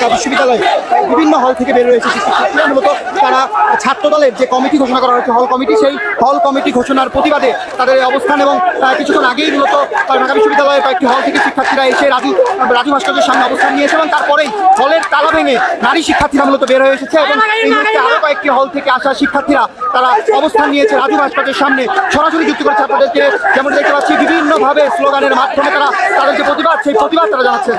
ঢাকা বিশ্ববিদ্যালয় বিভিন্ন হল থেকে বের হয়েছে শিক্ষার্থীরা মূলত তারা ছাত্রদলের যে কমিটি ঘোষণা করা হয়েছে, হল কমিটি, সেই হল কমিটি ঘোষণার প্রতিবাদে তাদের অবস্থান এবং কিছুক্ষণ আগেই মূলত ঢাকা বিশ্ববিদ্যালয়ের কয়েকটি হল থেকে শিক্ষার্থীরা এসে রাজু রাজু ভাস্কর্যের সামনে অবস্থান নিয়েছে এবং তারপরেই হলের তালা ভেঙে নারী শিক্ষার্থীরা মূলত বের হয়ে এসেছে এবং এই মুহূর্তে আরও কয়েকটি হল থেকে আসা শিক্ষার্থীরা তারা অবস্থান নিয়েছে রাজু ভাস্কর্যের সামনে। সরাসরি যুক্ত করেছে আপনাদেরকে যেমন দেখতে পাচ্ছি, বিভিন্নভাবে স্লোগানের মাধ্যমে তারা তাদের যে প্রতিবাদ, সেই প্রতিবাদ তারা জানাচ্ছেন।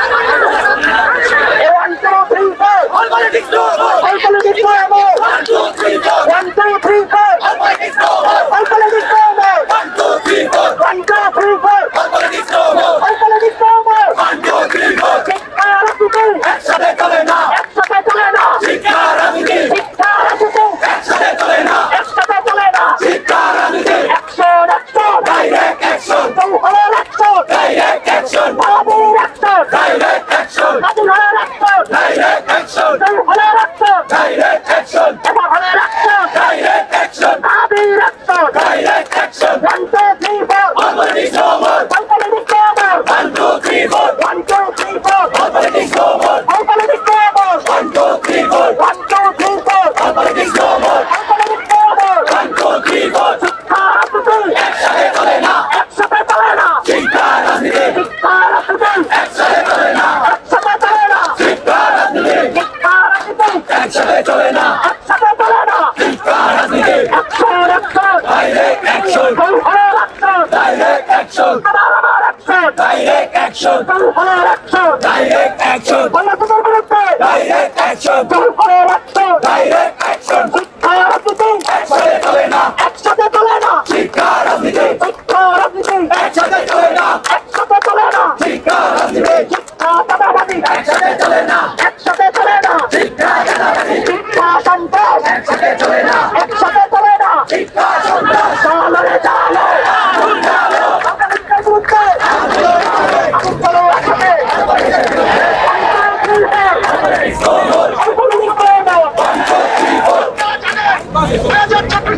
একসাথে চলে না একসাথে চলে না শিক্ষা রাজনীতি শিক্ষা রাজনীতি একসাথে চলে না একসাথে চলে না শিক্ষা রাজনীতি অ্যাকশন অ্যাকশন ডাইরেক্ট অ্যাকশন জৌহরের অ্যাকশন ডাইরেক্ট অ্যাকশন বাবুর অ্যাকশন ডাইরেক্ট অ্যাকশন রাজুলার অ্যাকশন ডাইরেক্ট অ্যাকশন জৌহরের অ্যাকশন ডাইরেক্ট অ্যাকশন এবারের অ্যাকশন ডাইরেক্ট অ্যাকশন বাবুর action direct action one two three four all politics over all politics over one two three four one two three four all politics over all politics over one two three four one two three four all politics over all politics over one two three four শিক্ষা রাজনীতি একসাথে চলে না একসাথে চলে না শিক্ষা রাজনীতি শিক্ষা রাজনীতি একসাথে চলে না একসাথে চলে না শিক্ষা রাজনীতি শিক্ষা রাজনীতি একসাথে চলে না একসাথে চলে না শিক্ষা রাজনীতি অ্যাকশন অ্যাকশন ডাইরেক্ট অ্যাকশন জৌহরের অ্যাকশন ডাইরেক্ট অ্যাকশন আমার অ্যাকশন ডাইরেক্ট অ্যাকশন জৌহরের অ্যাকশন ডাইরেক্ট অ্যাকশন বাংলাদেশের বিরুদ্ধে ডাইরেক্ট অ্যাকশন জৌহরের অ্যাকশন ডাইরেক্ট অ্যাকশন শিক্ষা রাজনীতি একসাথে চলে না একসাথে চলে না শিক্ষা রাজনীতি শিক্ষা রাজনীতি একসাথে চলে না একসাথে চলে না শিক্ষা রাজনীতি শিক্ষা দাদাবাদী একসাথে চলে না একসাথে চলে না শিক্ষা দাদাবাদী শিক্ষা সন্ত্রাস একসাথে চলে না একসাথে চলে না শিক্ষা সন্ত্রাস চালরে চালো চালো বাংলাদেশের বিরুদ্ধে আমি চলো একসাথে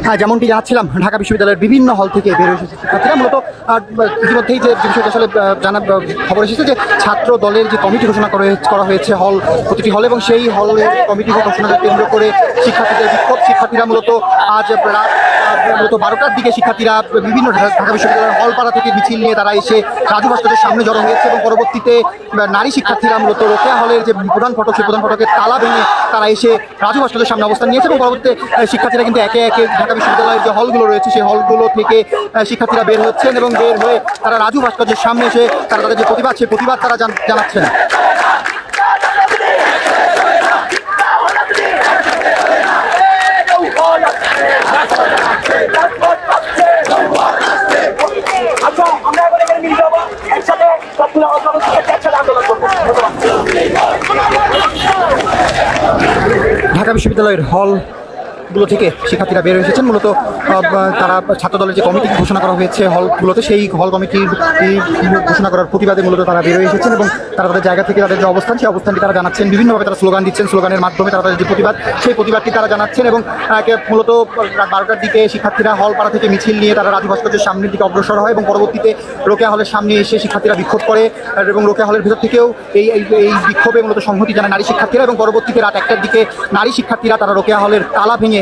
হ্যাঁ যেমনটি জানাচ্ছিলাম ঢাকা বিশ্ববিদ্যালয়ের বিভিন্ন হল থেকে বের হয়েছে শিক্ষার্থীরা। মূলত ইতিমধ্যেই যে বিষয়টা আসলে জানা খবর এসেছে যে ছাত্র দলের যে কমিটি ঘোষণা করা করা হয়েছে হল, প্রতিটি হল এবং সেই হলের কমিটি ঘোষণাকে কেন্দ্র করে শিক্ষার্থীদের বিক্ষোভ। শিক্ষার্থীরা মূলত আজ রাত মূলত বারোটার দিকে শিক্ষার্থীরা বিভিন্ন ঢাকা বিশ্ববিদ্যালয়ের হলপাড়া থেকে মিছিল নিয়ে তারা এসে রাজু ভাস্করের সামনে জড়ো হয়েছে এবং পরবর্তীতে নারী শিক্ষার্থীরা মূলত রোকেয়া হলের যে প্রধান ফটক সেই প্রধান ফটকের তালা ভেঙে তারা এসে রাজু ভাস্করের সামনে অবস্থান নিয়েছে এবং পরবর্তীতে শিক্ষার্থীরা কিন্তু একে একে ঢাকা বিশ্ববিদ্যালয়ের যে হলগুলো রয়েছে, সেই হলগুলো থেকে শিক্ষার্থীরা বের হচ্ছেন এবং বের হয়ে তারা রাজু ভাস্কর্যের সামনে এসে তারা তাদের যে প্রতিবাদ, সেই প্রতিবাদ তারা জান- জানাচ্ছেন। ঢাকা বিশ্ববিদ্যালয়ের হল গুলো থেকে শিক্ষার্থীরা বের এসেছেন। মূলত তারা ছাত্র দলের যে কমিটি ঘোষণা করা হয়েছে হলগুলোতে, সেই হল কমিটির ঘোষণা করার প্রতিবাদে মূলত তারা বের এসেছেন এবং তারা তাদের জায়গা থেকে তাদের যে অবস্থান, সেই অবস্থানটি তারা জানাচ্ছেন। বিভিন্নভাবে তারা স্লোগান দিচ্ছেন। স্লোগানের মাধ্যমে তারা তাদের যে প্রতিবাদ, সেই প্রতিবাদটি তারা জানাচ্ছেন এবং মূলত রাত বারোটার দিকে শিক্ষার্থীরা হল পাড়া থেকে মিছিল নিয়ে তারা রাজু ভাস্কর্যের সামনের দিকে অগ্রসর হয় এবং পরবর্তীতে রোকেয়া হলের সামনে এসে শিক্ষার্থীরা বিক্ষোভ করে এবং রোকেয়া হলের ভেতর থেকেও এই এই এই বিক্ষোভে মূলত সংহতি জানায় নারী শিক্ষার্থীরা এবং পরবর্তীতে রাত একটার দিকে নারী শিক্ষার্থীরা তারা রোকেয়া হলের তালা ভেঙে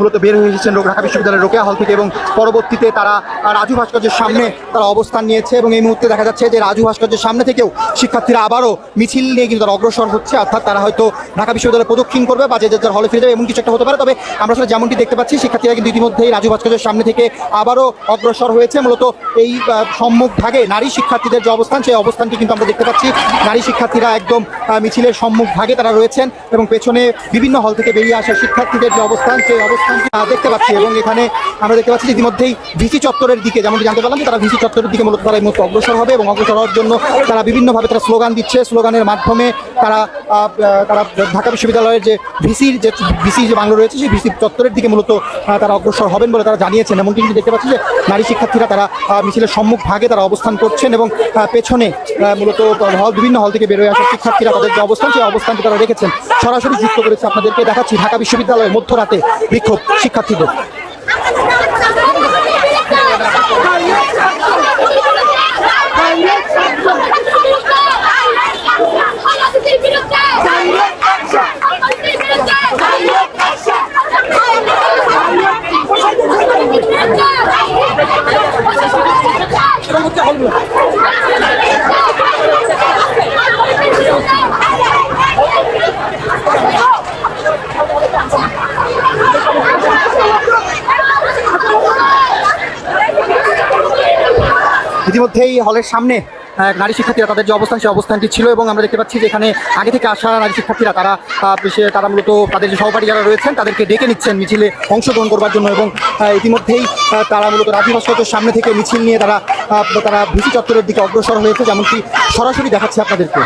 মূলত বের হয়ে এসেছেন ঢাকা বিশ্ববিদ্যালয়ের রোকেয়া হল থেকে এবং পরবর্তীতে তারা রাজু ভাস্কর্যের সামনে তারা অবস্থান নিয়েছে এবং এই মুহূর্তে দেখা যাচ্ছে যে রাজু ভাস্কর্যের সামনে থেকেও শিক্ষার্থীরা আবারও মিছিল নিয়ে কিন্তু তারা অগ্রসর হচ্ছে। অর্থাৎ তারা হয়তো ঢাকা বিশ্ববিদ্যালয় প্রদক্ষিণ করবে বা যে যার হলে ফিরে যাবে এমন কিছু একটা হতে পারে। তবে আমরা আসলে যেমনটি দেখতে পাচ্ছি শিক্ষার্থীরা কিন্তু ইতিমধ্যেই রাজু ভাস্কর্যের সামনে থেকে আবারও অগ্রসর হয়েছে। মূলত এই সম্মুখ ভাগে নারী শিক্ষার্থীদের যে অবস্থান সেই অবস্থানটি কিন্তু আমরা দেখতে পাচ্ছি। নারী শিক্ষার্থীরা একদম মিছিলের সম্মুখ ভাগে তারা রয়েছেন এবং পেছনে বিভিন্ন হল থেকে বেরিয়ে আসা শিক্ষার্থীদের যে অবস্থান সেই অবস্থানটি আহ, দেখতে পাচ্ছি এবং এখানে আমরা দেখতে পাচ্ছি যে ইতিমধ্যেই ভিসি চত্বরের দিকে, যেমনটি জানতে পারলাম তারা ভিসি চত্বরের দিকে মূলত তারা এই অগ্রসর হবে এবং অগ্রসর হওয়ার জন্য তারা বিভিন্নভাবে তারা স্লোগান দিচ্ছে। স্লোগানের মাধ্যমে তারা তারা ঢাকা বিশ্ববিদ্যালয়ের যে ভিসির যে ভিসি যে বাংলো রয়েছে, সেই ভিসি চত্বরের দিকে মূলত তারা অগ্রসর হবেন বলে তারা জানিয়েছেন। এমনকি কিন্তু দেখতে পাচ্ছি যে নারী শিক্ষার্থীরা তারা মিছিলের সম্মুখ ভাগে তারা অবস্থান করছেন এবং পেছনে মূলত হল, বিভিন্ন হল থেকে বেরোয় আসা শিক্ষার্থীরা তাদের যে অবস্থান, সেই অবস্থানটি তারা রেখেছেন। সরাসরি যুক্ত করেছে আপনাদেরকে দেখাচ্ছি ঢাকা বিশ্ববিদ্যালয়ের মধ্যরাতে বিক্ষোভ শিক্ষার্থীদের। ইতিমধ্যেই হলের সামনে নারী শিক্ষার্থীরা তাদের যে অবস্থান, সেই অবস্থানটি ছিল এবং আমরা দেখতে পাচ্ছি যে এখানে আগে থেকে আসা নারী শিক্ষার্থীরা, তারা সে- তারা মূলত তাদের যে সহপাঠী যারা রয়েছেন, তাদেরকে ডেকে নিচ্ছেন মিছিলে অংশগ্রহণ করবার জন্য এবং ইতিমধ্যেই তারা মূলত রাজু ভাস্কর্যের সামনে থেকে মিছিল নিয়ে তারা তারা ভিসি চত্বরের দিকে অগ্রসর হয়েছে, যেমনটি সরাসরি দেখাচ্ছে আপনাদেরকে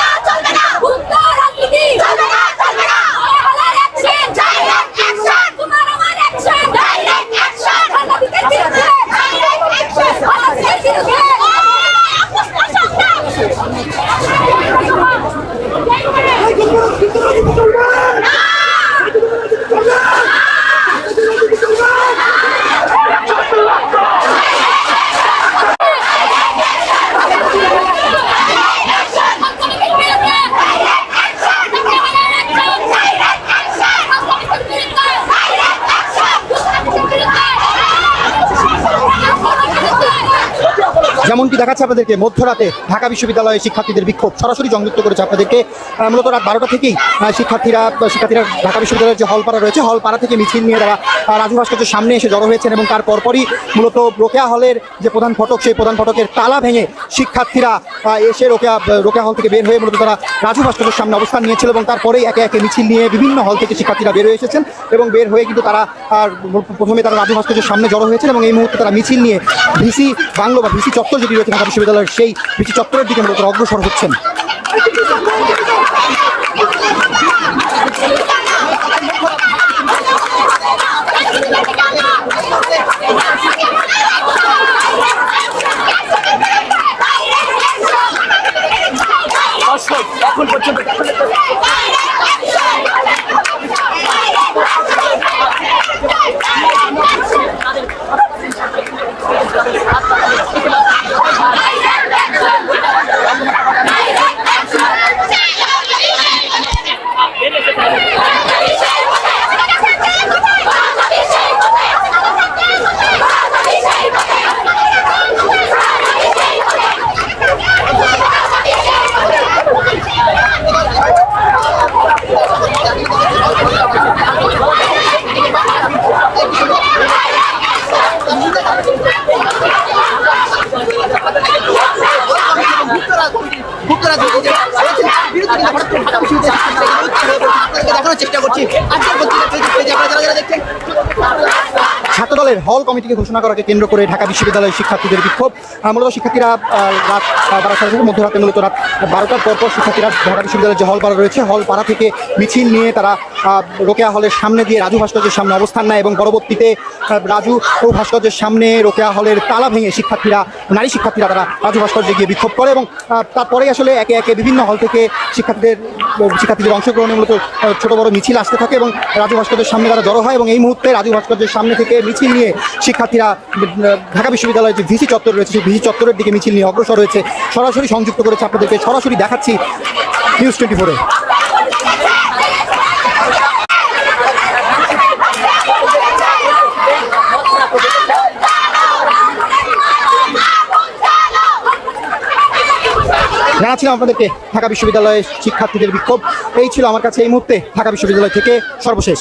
না চলবে না উত্তর রাজনীতি চলবে না চলবে না হলার অ্যাকশন ডাইরেক্ট অ্যাকশন তোমার আমার অ্যাকশন ডাইরেক্ট অ্যাকশন রাজনীতির বিরুদ্ধে ডাইরেক্ট অ্যাকশন রাজনীতির বিরুদ্ধে যেমনটি দেখাচ্ছে আপনাদেরকে, মধ্যরাতে ঢাকা বিশ্ববিদ্যালয়ে শিক্ষার্থীদের বিক্ষোভ। সরাসরি সংযুক্ত করেছে আপনাদেরকে। মূলত রাত বারোটা থেকেই শিক্ষার্থীরা শিক্ষার্থীরা ঢাকা বিশ্ববিদ্যালয়ের যে হলপাড়া রয়েছে হলপাড়া থেকে মিছিল নিয়ে তারা রাজু ভাস্কর্যের সামনে এসে জড়ো হয়েছেন এবং তার পরপরই মূলত রোকেয়া হলের যে প্রধান ফটক, সেই প্রধান ফটকের তালা ভেঙে শিক্ষার্থীরা এসে রোকেয়া রোকেয়া হল থেকে বের হয়ে মূলত তারা রাজু ভাস্কর্যের সামনে অবস্থান নিয়েছিল এবং তারপরেই একে একে মিছিল নিয়ে বিভিন্ন হল থেকে শিক্ষার্থীরা বের হয়ে এসেছেন এবং বের হয়ে কিন্তু তারা প্রথমে তারা রাজু ভাস্কর্যের সামনে জড়ো হয়েছেন এবং এই মুহূর্তে তারা মিছিল নিয়ে ভিসি বাংলো বা ভিসি চত্বর যেটি রয়েছে ঢাকা বিশ্ববিদ্যালয়ের সেই পিচি চত্বরের দিকে মূলত অগ্রসর হচ্ছেন। দেখানোর চেষ্টা করছি আজকের পত্রিকা ফেসবুক পেজে আপনারা যারা যারা দেখছেন, ছাত্রদলের হল কমিটিকে ঘোষণা করাকে কেন্দ্র করে ঢাকা বিশ্ববিদ্যালয়ের শিক্ষার্থীদের বিক্ষোভ। মূলত শিক্ষার্থীরা রাত বারোটা থেকে মধ্যরাতে মূলত রাত বারোটার পর পর শিক্ষার্থীরা ঢাকা বিশ্ববিদ্যালয়ের যে হল পাড়া রয়েছে, হল পাড়া থেকে মিছিল নিয়ে তারা রোকেয়া হলের সামনে দিয়ে রাজু ভাস্কর্যের সামনে অবস্থান নেয় এবং পরবর্তীতে রাজু ভাস্কর্যের সামনে রোকেয়া হলের তালা ভেঙে শিক্ষার্থীরা নারী শিক্ষার্থীরা তারা রাজু ভাস্কর্যে গিয়ে বিক্ষোভ করে এবং আহ, তারপরেই আসলে একে একে বিভিন্ন হল থেকে শিক্ষার্থীদের শিক্ষার্থীদের অংশগ্রহণে মূলত ছোট বড় মিছিল আসতে থাকে এবং রাজু ভাস্কর্যের সামনে তারা জড়ো হয় এবং এই মুহূর্তে রাজু ভাস্কর্যের সামনে থেকে মিছিল নিয়ে শিক্ষার্থীরা ঢাকা বিশ্ববিদ্যালয়ের যে ভিসি চত্বর রয়েছে সেই ভিসি চত্বরের দিকে মিছিল নিয়ে অগ্রসর হয়েছে। সরাসরি সংযুক্ত করেছে আপনাদেরকে সরাসরি দেখাচ্ছি নিউজ টোয়েন্টি ফোরে। জানাচ্ছিলাম আপনাদেরকে ঢাকা বিশ্ববিদ্যালয়ের শিক্ষার্থীদের বিক্ষোভ। এই ছিল আমার কাছে এই মুহূর্তে ঢাকা বিশ্ববিদ্যালয় থেকে সর্বশেষ।